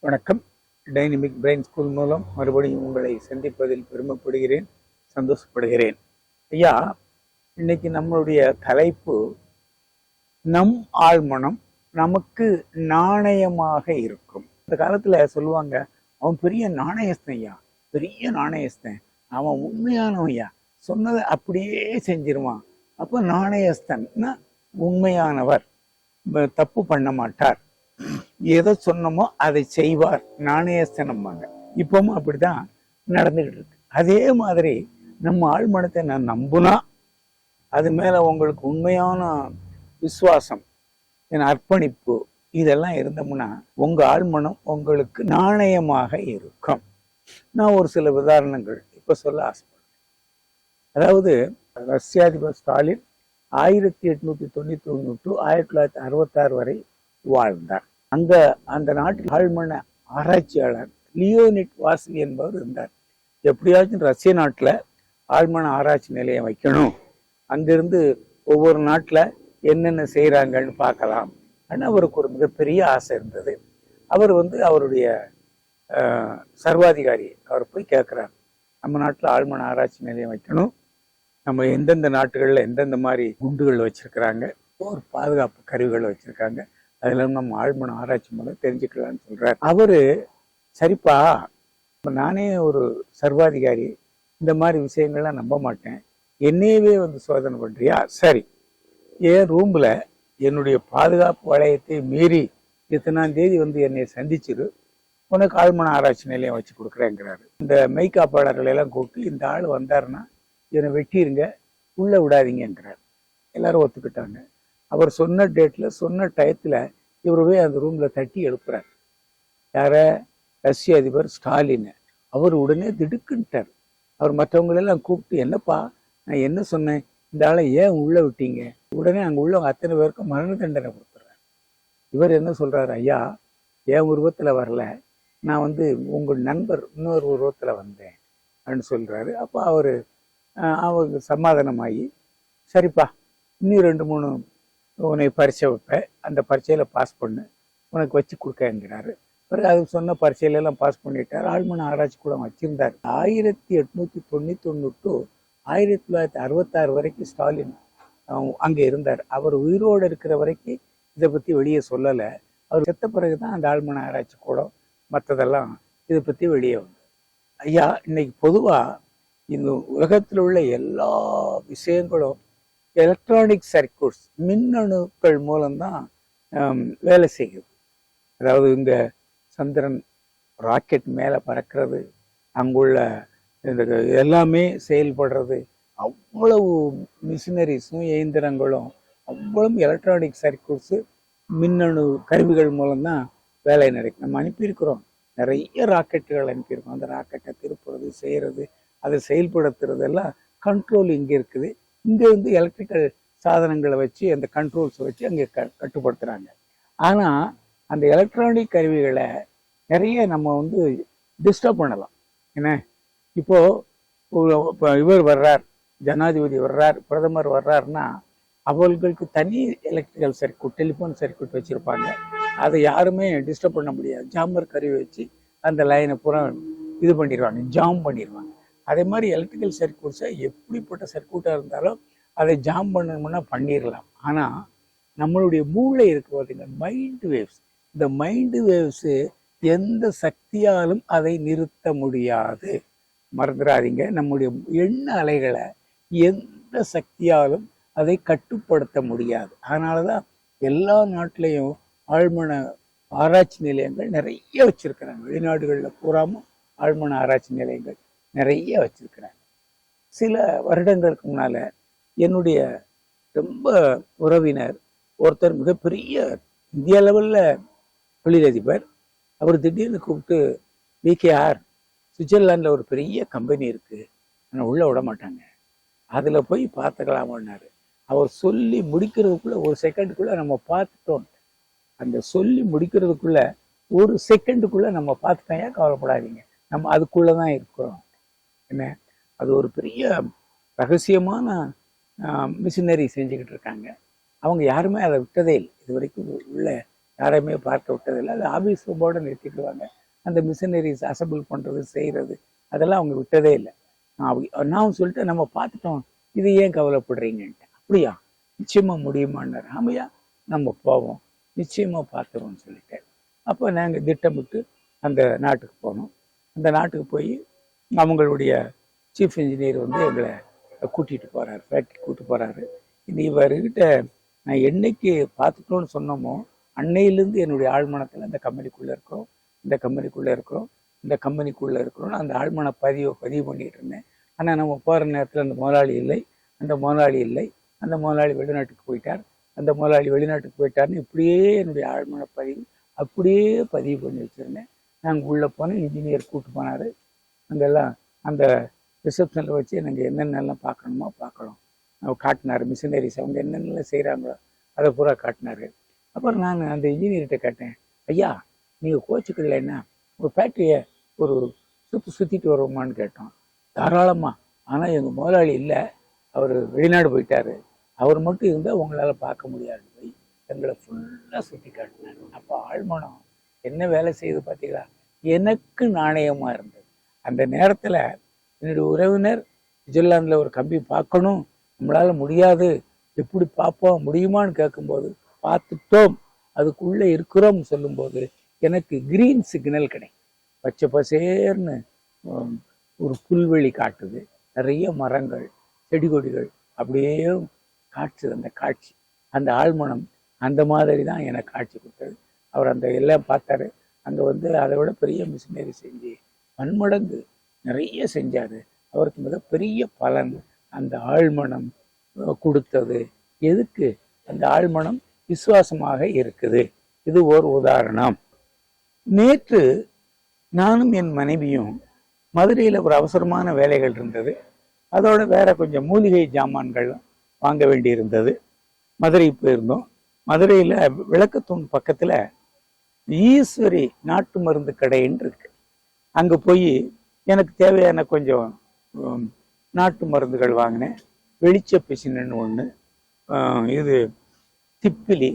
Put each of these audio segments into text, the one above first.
வணக்கம். Dynamic brain school மூலம் மறுபடியும் உங்களை சந்திப்பதில் பெருமைப்படுகிறேன் சந்தோஷப்படுகிறேன். ஐயா இன்னைக்கு நம்மளுடைய தலைப்பு நம் ஆழ்மனம் நமக்கு நாணயமாக இருக்கும். இந்த காலத்துல சொல்லுவாங்க அவன் பெரிய நாணயஸ்தன் ஐயா பெரிய நாணயஸ்தன். அவன் உண்மையானவன் ஐயா. சொன்னதை அப்படியே செஞ்சிருவான். அப்போ நாணயஸ்தன்னா உண்மையானவர். தப்பு பண்ண மாட்டார். எதை சொன்னமோ அதை செய்வார். நாணயஸ்தனம்பாங்க இப்பவும் அப்படிதான் நடந்துகிட்டு இருக்கு அதே மாதிரி நம்ம ஆழ்மனத்தை நான் நம்புனா அது மேல உங்களுக்கு உண்மையான விசுவாசம் என் அர்ப்பணிப்பு இதெல்லாம் இருந்தோம்னா உங்க ஆழ்மனம் உங்களுக்கு நாணயமாக இருக்கும். நான் ஒரு சில உதாரணங்கள் இப்ப சொல்ல ஆசைப்படுறேன். அதாவது ரஷ்யாதிபர் ஸ்டாலின் ஆயிரத்தி எட்நூத்தி தொண்ணூத்தி ஒன்று டு ஆயிரத்தி தொள்ளாயிரத்தி அறுபத்தாறு வரை வாழ்ந்தார். அங்க அந்த நாட்டில் ஆழ்மன ஆராய்ச்சியாளர் லியோனிட் வாசிலி என்பவர் இருந்தார். எப்படியாச்சும் ரஷ்ய நாட்டுல ஆழ்மன ஆராய்ச்சி நிலையம் வைக்கணும். அங்கிருந்து ஒவ்வொரு நாட்டுல என்னென்ன செய்கிறாங்கன்னு பார்க்கலாம் ஆனால் அவருக்கு ஒரு மிகப்பெரிய ஆசை இருந்தது. அவர் வந்து அவருடைய சர்வாதிகாரி. அவர் போய் கேட்குறார் நம்ம நாட்டில் ஆழ்மன ஆராய்ச்சி நிலையம் வைக்கணும். நம்ம எந்தெந்த நாட்டுகளில் எந்தெந்த மாதிரி குண்டுகள் வச்சிருக்கிறாங்க ஒரு பாதுகாப்பு கருவிகள் வச்சிருக்காங்க அதெல்லாம் நம்ம ஆழ்மன ஆராய்ச்சி மூலம் தெரிஞ்சுக்கலாம்னு சொல்கிறார் அவரு சரிப்பா இப்போ நானே ஒரு சர்வாதிகாரி இந்த மாதிரி விஷயங்கள்லாம் நம்ப மாட்டேன். என்னையவே வந்து சோதனை பண்றியா? சரி. என் ரூம்ல என்னுடைய பாதுகாப்பு வளையத்தை மீறி இத்தனாம் தேதி வந்து என்னை சந்திச்சிரு. உனக்கு ஆழ்மன ஆராய்ச்சி நிலையம் வச்சு கொடுக்குறேங்கிறாரு. இந்த மெய்காப்பாளர்களை எல்லாம் கூப்பிட்டு இந்த ஆள் வந்தாருன்னா என்னை வெட்டிருங்க உள்ளே விடாதீங்கங்கிறார். எல்லாரும் ஒத்துக்கிட்டாங்க. அவர் சொன்ன டேட்டில் சொன்ன டயத்தில் இவர் போய் அந்த ரூமில் தட்டி எழுப்புறார். யார? ரஷ்ய அதிபர் ஸ்டாலின். அவர் உடனே திடுக்குன்ட்டார் அவர் மற்றவங்களெல்லாம் கூப்பிட்டு என்னப்பா நான் என்ன சொன்னேன்? இந்த ஆளை ஏன் உள்ளே விட்டீங்க? உடனே அங்கே உள்ளவங்க அத்தனை பேருக்கும் மரண தண்டனை கொடுத்துறாரு. இவர் என்ன சொல்கிறார் ஐயா என் உருவத்தில் வரல. நான் வந்து உங்கள் நண்பர் இன்னொரு உருவத்தில் வந்தேன். அப்படின்னு சொல்கிறாரு அப்போ அவர் அவங்க சமாதானமாகி சரிப்பா இன்னும் ரெண்டு மூணு உன்னை பரீட்சை வைப்பேன் அந்த பரீட்சையில பாஸ் பண்ணு. உனக்கு வச்சு கொடுக்கங்கிறாரு பிறகு அது சொன்ன பரீட்சையிலெல்லாம் பாஸ் பண்ணிட்டார். ஆழ்மன ஆராய்ச்சி கூட வச்சிருந்தார். ஆயிரத்தி எட்நூற்றி தொண்ணூற்றி ஒண்ணு டு ஆயிரத்தி தொள்ளாயிரத்தி அறுபத்தாறு வரைக்கும் ஸ்டாலின் அங்கே இருந்தார். அவர் உயிரோடு இருக்கிற வரைக்கும் இதை பற்றி வெளியே சொல்லலை. அவர் செத்த பிறகுதான் அந்த ஆழ்மன ஆராய்ச்சி கூடம் மற்றதெல்லாம் இதை பற்றி வெளியே வந்து ஐயா இன்னைக்கு பொதுவாக இந்த உலகத்தில் உள்ள எல்லா விஷயங்களும் எலக்ட்ரானிக் சர்க்யூட்ஸ் மின்னணுக்கள் மூலம்தான் வேலை செய்யுது அதாவது இந்த சந்திரன் ராக்கெட் மேலே பறக்கிறது அங்குள்ள இந்த எல்லாமே செயல்படுறது அவ்வளவு மிஷினரிஸும் இயந்திரங்களும் அவ்வளவு எலக்ட்ரானிக் சர்க்யூட்ஸு மின்னணு கருவிகள் மூலம்தான் வேலை நடக்கும். நம்ம அனுப்பியிருக்கிறோம். நிறைய ராக்கெட்டுகள் அனுப்பியிருக்கோம். அந்த ராக்கெட்டை திருப்புறது செய்கிறது அதை செயல்படுத்துறது எல்லாம் கண்ட்ரோல் இங்கே இருக்குது. இங்கே வந்து எலக்ட்ரிக்கல் சாதனங்களை வச்சு அந்த கண்ட்ரோல்ஸை வச்சு அங்கே க கட்டுப்படுத்துகிறாங்க ஆனால் அந்த எலக்ட்ரானிக் கருவிகளை நிறைய நம்ம வந்து டிஸ்டர்ப் பண்ணலாம். என்ன? இப்போ இப்போ இவர் வர்றார் ஜனாதிபதி வர்றார் பிரதமர் வர்றாருன்னா அவர்களுக்கு தனி எலக்ட்ரிக்கல் சர்க்கியூட் டெலிஃபோன் சர்க்கியூட் வச்சுருப்பாங்க. அதை யாருமே டிஸ்டர்ப் பண்ண முடியாது. ஜாமர் கருவி வச்சு அந்த லைனை பூரா இது பண்ணிடுவாங்க ஜாம் பண்ணிடுவாங்க. அதே மாதிரி எலக்ட்ரிக்கல் சர்க்கியூட்ஸை எப்படிப்பட்ட சர்க்கியூட்டாக இருந்தாலும் அதை ஜாம் பண்ணணும்னா பண்ணிடலாம் ஆனால் நம்மளுடைய மூளை இருக்கு பார்த்தீங்க மைண்டு வேவ்ஸ் இந்த மைண்டு வேவ்ஸு எந்த சக்தியாலும் அதை நிறுத்த முடியாது. மறந்துடாதீங்க நம்முடைய எண்ண அலைகளை எந்த சக்தியாலும் அதை கட்டுப்படுத்த முடியாது. அதனால தான் எல்லா நாட்டிலையும் ஆழ்மன ஆராய்ச்சி நிலையங்கள் நிறைய வச்சிருக்கிறாங்க. வெளிநாடுகளில் பூராமும் ஆழ்மன ஆராய்ச்சி நிலையங்கள். நிறைய வச்சிருக்கிறாங்க. சில வருடங்களுக்கு முன்னால என்னுடைய ரொம்ப உறவினர் ஒருத்தர் மிகப்பெரிய இந்திய லெவலில் தொழிலதிபர். அவர் திடீர்னு கூப்பிட்டு விகேஆர் சுவிட்சர்லாண்டில் ஒரு பெரிய கம்பெனி இருக்கு. ஆனால் உள்ள விட மாட்டாங்க. அதில் போய் பார்த்துக்கலாமான்னாரு. அவர் சொல்லி முடிக்கிறதுக்குள்ள ஒரு செகண்டுக்குள்ள நம்ம பார்த்துட்டோம். அந்த சொல்லி முடிக்கிறதுக்குள்ள ஒரு செகண்டுக்குள்ள நம்ம பார்த்துட்டோம். ஏன் கவலைப்படாதீங்க? நம்ம அதுக்குள்ள தான் இருக்கிறோம். என்ன? அது ஒரு பெரிய ரகசியமான மிஷினரி செஞ்சுக்கிட்டு இருக்காங்க. அவங்க யாருமே அதை விட்டதே இல்லை. இது வரைக்கும் உள்ள யாரையுமே பார்க்க விட்டதில்லை அது ஆபீஸ் ரூமோட நிறுத்திக்குவாங்க அந்த மிஷினரிஸ் அசம்பிள் பண்றது செய்யறது அதெல்லாம் அவங்க விட்டதே இல்லை. நான் சொல்லிட்டு நம்ம பார்த்துட்டோம். இது ஏன் கவலைப்படுறீங்கன்ட்டு. அப்படியா? நிச்சயமா முடியுமான்னாரு. ஆமையா நம்ம போவோம். நிச்சயமா பார்த்துருவோம்னு சொல்லிட்டேன் அப்போ நாங்கள் திட்டமிட்டு அந்த நாட்டுக்கு போனோம். அந்த நாட்டுக்கு போய் அவங்களுடைய சீஃப் இன்ஜினியர் வந்து எங்களை கூட்டிகிட்டு போகிறாரு ஃபேக்ட்ரி கூட்டு போகிறாரு இது இவர்கிட்ட நான் என்னைக்கு பார்த்துட்டோன்னு சொன்னோமோ அன்னையிலேருந்து என்னுடைய ஆழ்மனத்தில் அந்த கம்பெனிக்குள்ளே இருக்கிறோம் இந்த கம்பெனிக்குள்ளே இருக்கிறோம் இந்த கம்பெனிக்குள்ளே இருக்கிறோம்னு அந்த ஆழ்மன பதிவை பதிவு பண்ணிட்டு இருந்தேன். ஆனால் நம்ம போகிற நேரத்தில் அந்த முதலாளி இல்லை அந்த முதலாளி இல்லை அந்த முதலாளி வெளிநாட்டுக்கு போயிட்டார் அந்த முதலாளி வெளிநாட்டுக்கு போயிட்டார்னு இப்படியே என்னுடைய ஆழ்மன பதிவு அப்படியே பதிவு பண்ணி வச்சுருந்தேன். நாங்கள் உள்ளே போனேன் இன்ஜினியர் கூப்பிட்டு போனார். அங்கெல்லாம் அந்த ரிசப்ஷனில் வச்சு நாங்கள் என்னென்னலாம் பார்க்கணுமோ பார்க்கணும் காட்டினார் மிஷினரிஸ் அவங்க என்னென்னலாம் செய்கிறாங்களோ அதை பூரா காட்டினார். அப்புறம் நான் அந்த இன்ஜினியர்கிட்ட கேட்டேன் ஐயா நீங்கள் கோச்சுக்கலைன்னா ஒரு ஃபேக்ட்ரியை ஒரு சுற்றி சுற்றிட்டு வருவோமான்னு கேட்டோம். தாராளமாக ஆனால் எங்கள் முதலாளி இல்லை. அவர் வெளிநாடு போயிட்டாரு. அவர் மட்டும் இருந்தால் உங்களால் பார்க்க முடியாது. போய் எங்களை ஃபுல்லாக சுற்றி காட்டினார். அப்போ ஆழ்மனம் என்ன வேலை செய்யுது பார்த்தீங்களா எனக்கு நாணயமாக இருந்தது. அந்த நேரத்தில் என்னுடைய உறவினர் சுவிட்சர்லாந்தில் ஒரு கம்பி பார்க்கணும். நம்மளால முடியாது. எப்படி பார்ப்போம் முடியுமான்னு கேட்கும்போது பார்த்துட்டோம். அதுக்குள்ளே இருக்கிறோம்னு சொல்லும்போது எனக்கு கிரீன் சிக்னல் கிடைக்கும். பச்சை பசேர்னு ஒரு புல்வெளி காட்டுது. நிறைய மரங்கள் செடி கொடிகள் அப்படியே காட்சி அந்த காட்சி. அந்த ஆழ்மனம் அந்த மாதிரி தான் எனக்கு காட்சி கொடுத்தது. அவர் அந்த எல்லாம் பார்த்தாரு. அங்கே வந்து அதை விட பெரிய மிஷினரி செஞ்சு பன்மடங்கு நிறைய செஞ்சாரு. அவருக்கு மிகப்பெரிய பலன் அந்த ஆழ்மனம் கொடுத்தது. எதுக்கு? அந்த ஆழ்மனம் விசுவாசமாக இருக்குது. இது ஒரு உதாரணம். நேற்று நானும் என் மனைவியும் மதுரையில் ஒரு அவசரமான வேலைகள் இருந்தது. அதோட வேற கொஞ்சம் மூலிகை ஜாமான்கள் வாங்க வேண்டி இருந்தது மதுரை போயிருந்தோம். மதுரையில் விளக்கத்தூண் பக்கத்தில் ஈஸ்வரி நாட்டு மருந்து கடைன்னு இருக்கு. அங்கே போய் எனக்கு தேவையான கொஞ்சம் நாட்டு மருந்துகள் வாங்கினேன். வெளிச்ச பிசினன்னு ஒன்று இது திப்பிலி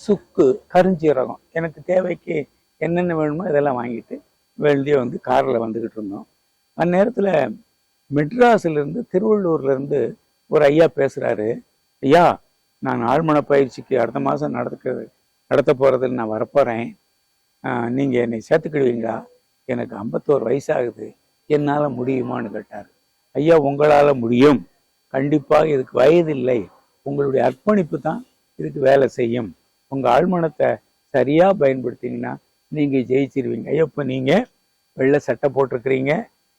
சுக்கு கருஞ்சீரகம். எனக்கு தேவைக்கு என்னென்ன வேணுமோ இதெல்லாம் வாங்கிட்டு வெளியே வந்து காரில் வந்துக்கிட்டு இருந்தோம். அந்த நேரத்தில் மெட்ராஸ்லேருந்து திருவள்ளூர்லேருந்து ஒரு ஐயா பேசுகிறாரு ஐயா நான் ஆழ்மன பயிற்சிக்கு அடுத்த மாதம் நடத்துக்கிறது நடத்த போகிறதுன்னு நான் வரப்போகிறேன் நீங்கள் என்னை சேர்த்துக்கிடுவீங்களா? எனக்கு ஐம்பத்தோரு வயசாகுது. என்னால் முடியுமான்னு கேட்டார். ஐயா உங்களால் முடியும். கண்டிப்பாக இதுக்கு வயதில்லை. உங்களுடைய அர்ப்பணிப்பு தான் இதுக்கு வேலை செய்யும். உங்கள் ஆழ்மனத்தை சரியாக பயன்படுத்திங்கன்னா நீங்கள் ஜெயிச்சிருவீங்க. ஐயா இப்போ நீங்கள் வெள்ளை சட்டை போட்டிருக்கிறீங்க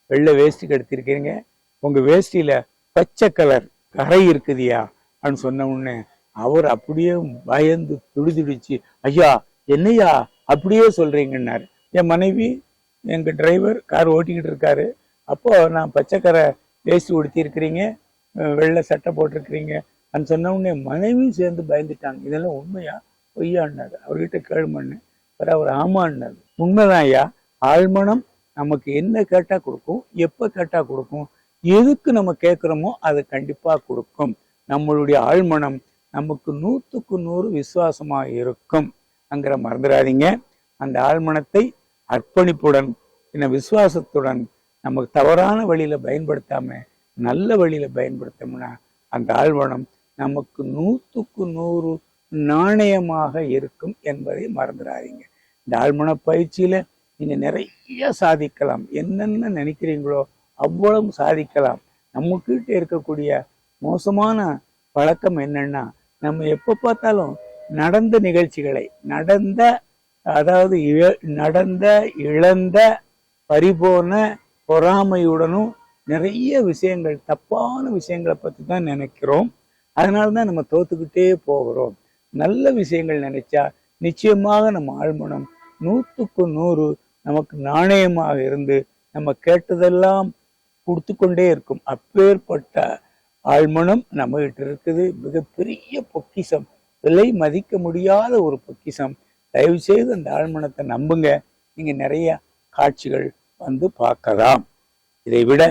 வெள்ளை வேஷ்டி கடுத்திருக்கிறீங்க உங்கள் வேஷ்டியில் பச்சை கலர் கரை இருக்குதியா அப்படின்னு சொன்ன உடனே அவர் அப்படியே பயந்து துடிதுடிச்சு ஐயா என்னையா? அப்படியே சொல்றீங்கன்னாரு. என் மனைவி எங்கள் டிரைவர் கார் ஓட்டிக்கிட்டு இருக்காரு. அப்போ நான் பச்சைக்கரை வேஸ்ட் உடுத்திருக்கிறீங்க வெள்ளை சட்டை போட்டிருக்கிறீங்க. அப்படின்னு சொன்ன உடனே மனைவியும் சேர்ந்து பயந்துட்டாங்க. இதெல்லாம் உண்மையா? பொய்யான்னாரு. அவர்கிட்ட கேள்மண்ணு அப்புறம் அவர் ஆமான்னாரு. உண்மைதான் ஐயா. ஆழ்மனம் நமக்கு என்ன கேட்டால் கொடுக்கும் எப்போ கேட்டால் கொடுக்கும் எதுக்கு நம்ம கேட்குறோமோ அது கண்டிப்பாக கொடுக்கும். நம்மளுடைய ஆழ்மனம் நமக்கு நூற்றுக்கு நூறு விசுவாசமாக இருக்கும். அங்கிற மறந்துடாதீங்க. அந்த ஆழ்மனத்தை அர்ப்பணிப்புடன் என்ன விசுவாசத்துடன் நமக்கு தவறான வழியில பயன்படுத்தாம நல்ல வழியில பயன்படுத்தோம்னா அந்த ஆழ்வனம் நமக்கு நூற்றுக்கு நூறு நாணயமாக இருக்கும் என்பதை மறந்துடாதீங்க இந்த ஆழ்மன பயிற்சியில நீங்க நிறைய சாதிக்கலாம். என்னென்ன நினைக்கிறீங்களோ அவ்வளவு சாதிக்கலாம். நம்மக்கிட்ட இருக்கக்கூடிய மோசமான பழக்கம் என்னன்னா நம்ம எப்போ பார்த்தாலும் நடந்த நிகழ்ச்சிகளை நடந்த அதாவது இழ- நடந்த இழந்த பரிபோன பொறாமையுடனும் நிறைய விஷயங்கள் தப்பான விஷயங்களை பற்றி தான் நினைக்கிறோம். அதனால தான் நம்ம தோத்துக்கிட்டே போகிறோம். நல்ல விஷயங்கள் நினைச்சா நிச்சயமாக நம்ம ஆழ்மனம் நூற்றுக்கு நூறு நமக்கு நாணயமாக இருந்து நம்ம கேட்டதெல்லாம் கொடுத்து கொண்டே இருக்கும். அப்பேற்பட்ட ஆழ்மனம் நம்மகிட்ட இருக்குது. மிகப்பெரிய பொக்கிஷம் விலை மதிக்க முடியாத ஒரு பொக்கிஷம். தயவு செய்து அந்த ஆழ்மனத்தை நம்புங்க. நீங்க நிறைய காட்சிகள் வந்து பார்க்கலாம். இதை விட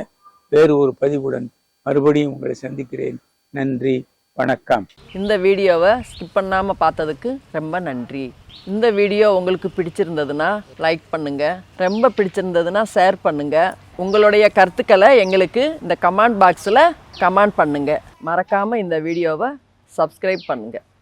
வேறு ஒரு பதிவுடன் மறுபடியும் உங்களை சந்திக்கிறேன். நன்றி வணக்கம். இந்த வீடியோவை ஸ்கிப் பண்ணாமல் பார்த்ததுக்கு ரொம்ப நன்றி. இந்த வீடியோ உங்களுக்கு பிடிச்சிருந்ததுன்னா லைக் பண்ணுங்கள் ரொம்ப பிடிச்சிருந்ததுன்னா ஷேர் பண்ணுங்கள் உங்களுடைய கருத்துக்களை எங்களுக்கு இந்த கமெண்ட் பாக்ஸில் கமெண்ட் பண்ணுங்கள் மறக்காமல் இந்த வீடியோவை சப்ஸ்கிரைப் பண்ணுங்கள்